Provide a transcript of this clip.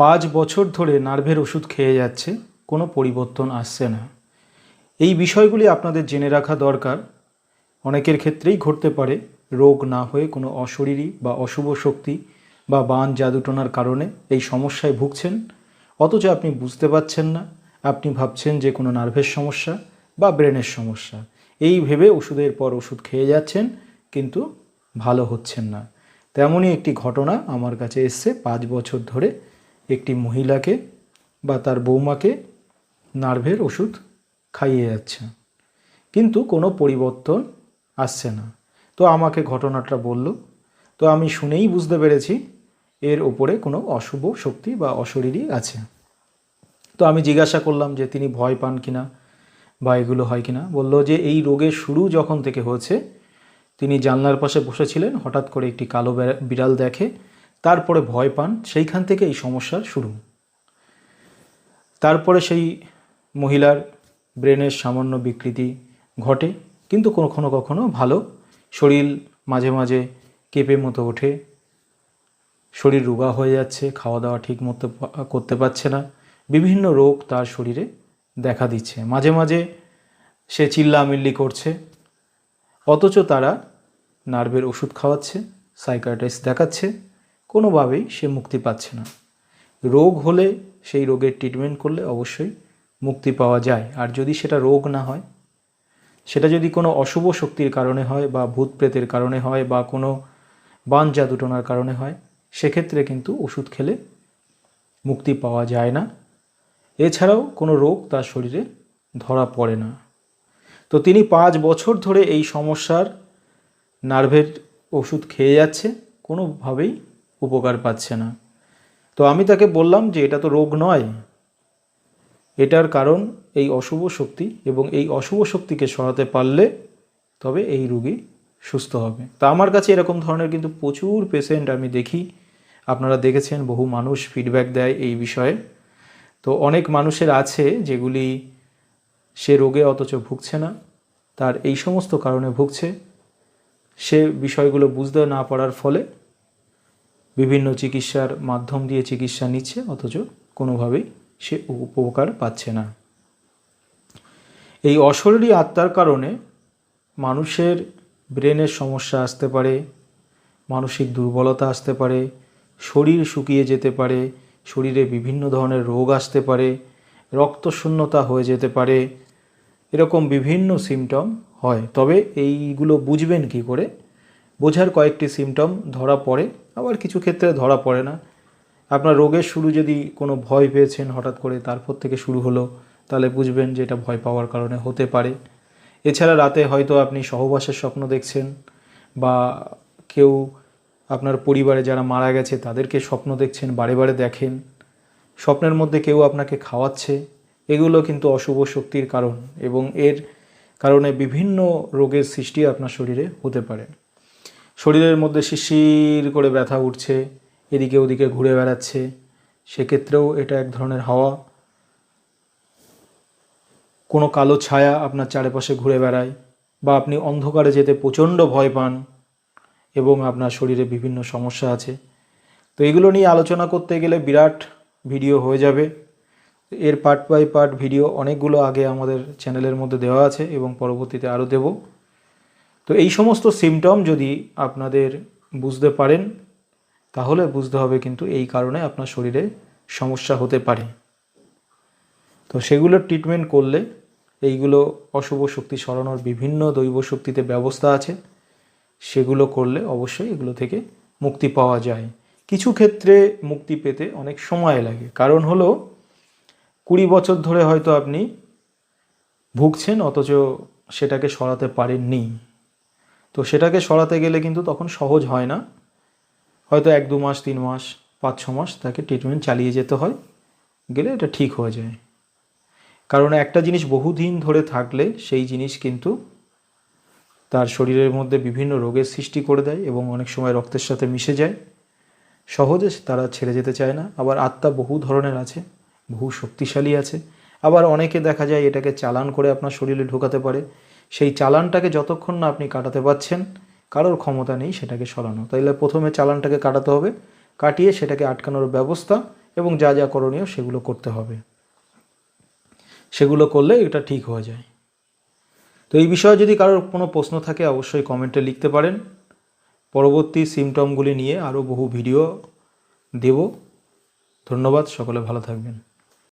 পাঁচ বছর ধরে নার্ভের ওষুধ খেয়ে যাচ্ছে, কোনো পরিবর্তন আসছে না। এই বিষয়গুলি আপনাদের জেনে রাখা দরকার। অনেকের ক্ষেত্রেই ঘটতে পারে, রোগ না হয়ে কোনো অশরীরী বা অশুভ শক্তি বা বান জাদুটনার কারণে এই সমস্যায় ভুগছেন। অথচ আপনি বুঝতে পারছেন না, আপনি ভাবছেন যে কোনো নার্ভের সমস্যা বা ব্রেনের সমস্যা। এই ভেবে ওষুধের পর ওষুধ খেয়ে যাচ্ছেন, কিন্তু ভালো হচ্ছেন না। তেমনই একটি ঘটনা আমার কাছে এসছে পাঁচ বছর ধরে। একটি মহিলাকে বা তার বৌমাকে নার্ভের ওষুধ খাইয়ে যাচ্ছে। কিন্তু কোনো পরিবর্তন আসছে না। তো আমাকে ঘটনাটা বলল। তো আমি শুনেই বুঝতে পেরেছি এর ওপরে কোনো অশুভ শক্তি বা অশরীরই আছে। তো আমি জিজ্ঞাসা করলাম যে তিনি ভয় পান কিনা বা এগুলো হয় কিনা? বলল যে এই রোগের শুরু যখন থেকে হয়েছে, তিনি জানলার পাশে বসেছিলেন, হঠাৎ করে একটি কালো বিড়াল দেখে তারপরে ভয় পান, সেইখান থেকে এই সমস্যার শুরু। তারপরে সেই মহিলার ব্রেনের সামান্য বিকৃতি ঘটে, কিন্তু কখনো কখনো ভালো। শরীর মাঝে মাঝে কেঁপে মতো ওঠে। শরীর রোগা হয়ে যাচ্ছে খাওয়া দাওয়া ঠিক মতো করতে পারছে না। বিভিন্ন রোগ তার শরীরে দেখা দিচ্ছে। মাঝে মাঝে সে চিল্লামিল্লি করছে। অথচ তারা নার্ভের ওষুধ খাওয়াচ্ছে সাইকাট্রিস্ট দেখাচ্ছে। কোনোভাবেই সে মুক্তি পাচ্ছে না। রোগ হলে সেই রোগের ট্রিটমেন্ট করলে অবশ্যই মুক্তি পাওয়া যায়। আর যদি সেটা রোগ না হয়, সেটা যদি কোনো অশুভ শক্তির কারণে হয় বা ভূত প্রেতের কারণে হয় বা কোনো বান জাদুটনার কারণে হয়, সেক্ষেত্রে কিন্তু ওষুধ খেলে মুক্তি পাওয়া যায় না। এছাড়াও কোনো রোগ তার শরীরে ধরা পড়ে না। তো তিনি পাঁচ বছর ধরে এই সমস্যার নার্ভের ওষুধ খেয়ে যাচ্ছে। কোনোভাবেই উপকার পাচ্ছে না। তো আমি তাকে বললাম যে এটা তো রোগ নয়। এটার কারণ এই অশুভ শক্তি এবং এই অশুভ শক্তিকে সরাতে পারলে তবে এই রোগী সুস্থ হবে। তা আমার কাছে এরকম ধরনের কিন্তু প্রচুর পেশেন্ট আমি দেখি। আপনারা দেখেছেন বহু মানুষ ফিডব্যাক দেয় এই বিষয়ে। তো অনেক মানুষের আছে যেগুলি সে রোগে অথচ ভুগছে না, তার এই সমস্ত কারণে ভুগছে। সে বিষয়গুলো বুঝতে না পারার ফলে বিভিন্ন চিকিৎসার মাধ্যম দিয়ে চিকিৎসা নিচ্ছে, অথচ কোনোভাবেই সে উপকার পাচ্ছে না। এই অশরীরী আত্মার কারণে মানুষের ব্রেনের সমস্যা আসতে পারে, মানসিক দুর্বলতা আসতে পারে, শরীর শুকিয়ে যেতে পারে, শরীরে বিভিন্ন ধরনের রোগ আসতে পারে, রক্তশূন্যতা হয়ে যেতে পারে, এরকম বিভিন্ন সিমটম হয়। তবে এইগুলো বুঝবেন কি করে? বোঝার কয়েকটি সিমটম ধরা পড়ে। আবার কিছু ক্ষেত্রে ধরা পড়ে না। আপনার রোগের শুরু যদি কোনো ভয় পেয়েছেন হঠাৎ করে, তারপর থেকে শুরু হলো, তাহলে বুঝবেন যে এটা ভয় পাওয়ার কারণে হতে পারে। এছাড়া রাতে হয়তো আপনি সহবাসের স্বপ্ন দেখছেন বা কেউ আপনার পরিবারে যারা মারা গেছে, তাদেরকে স্বপ্ন দেখছেন, বারে বারে দেখেন। স্বপ্নের মধ্যে কেউ আপনাকে খাওয়াচ্ছে, এগুলো কিন্তু অশুভ শক্তির কারণ এবং এর কারণে বিভিন্ন রোগের সৃষ্টি আপনার শরীরে হতে পারে। শরীরের মধ্যে শিশির করে ব্যথা উঠছে, এদিকে ওদিকে ঘুরে বেড়াচ্ছে। সেক্ষেত্রেও এটা এক ধরনের হাওয়া। কোনো কালো ছায়া আপনার চারিপাশে ঘুরে বেড়ায় বা আপনি অন্ধকারে যেতে প্রচণ্ড ভয় পান এবং আপনার শরীরে বিভিন্ন সমস্যা আছে। তো এগুলো নিয়ে আলোচনা করতে গেলে বিরাট ভিডিও হয়ে যাবে। এর পার্ট বাই পার্ট ভিডিও অনেকগুলো আগে আমাদের চ্যানেলের মধ্যে দেওয়া আছে এবং পরবর্তীতে আরও দেব। তো এই সমস্ত সিমটম যদি আপনাদের বুঝতে পারেন, তাহলে বুঝতে হবে কিন্তু এই কারণে আপনার শরীরে সমস্যা হতে পারে। তো সেগুলোর ট্রিটমেন্ট করলে এইগুলো অশুভ শক্তি সরানোর বিভিন্ন দৈব শক্তিতে ব্যবস্থা আছে। সেগুলো করলে অবশ্যই এগুলো থেকে মুক্তি পাওয়া যায়। কিছু ক্ষেত্রে মুক্তি পেতে অনেক সময় লাগে। কারণ হলো, কুড়ি বছর ধরে হয়তো আপনি ভুগছেন, অথচ সেটাকে সরাতে পারেননি। তো সেটাকে সরাতে গেলে কিন্তু তখন সহজ হয় না। হয়তো এক, দু মাস, তিন মাস, পাঁচ, ছ মাস তাকে ট্রিটমেন্ট চালিয়ে যেতে হয়, গেলে এটা ঠিক হয়ে যায়। কারণ একটা জিনিস বহুদিন ধরে থাকলে সেই জিনিস কিন্তু তার শরীরের মধ্যে বিভিন্ন রোগের সৃষ্টি করে দেয় এবং অনেক সময় রক্তের সাথে মিশে যায়। সহজে তারা ছেড়ে যেতে চায় না। আবার আত্মা বহু ধরনের আছে, বহু শক্তিশালী আছে। আবার অনেকে দেখা যায় এটাকে চালান করে আপনার শরীরে ঢোকাতে পারে। সেই চালানটাকে যতক্ষণ না আপনি কাটাতে পারছেন, কারোর ক্ষমতা নেই সেটাকে সরানো। তাইলে প্রথমে চালানটাকে কাটাতে হবে, কাটিয়ে সেটাকে আটকানোর ব্যবস্থা এবং যা যা করণীয় সেগুলো করতে হবে। সেগুলো করলে এটা ঠিক হয়ে যায়। তো এই বিষয়ে যদি কারোর কোনো প্রশ্ন থাকে, অবশ্যই কমেন্টে লিখতে পারেন। পরবর্তী সিমটমগুলি নিয়ে আরও বহু ভিডিও দেব। ধন্যবাদ, সকলে ভালো থাকবেন।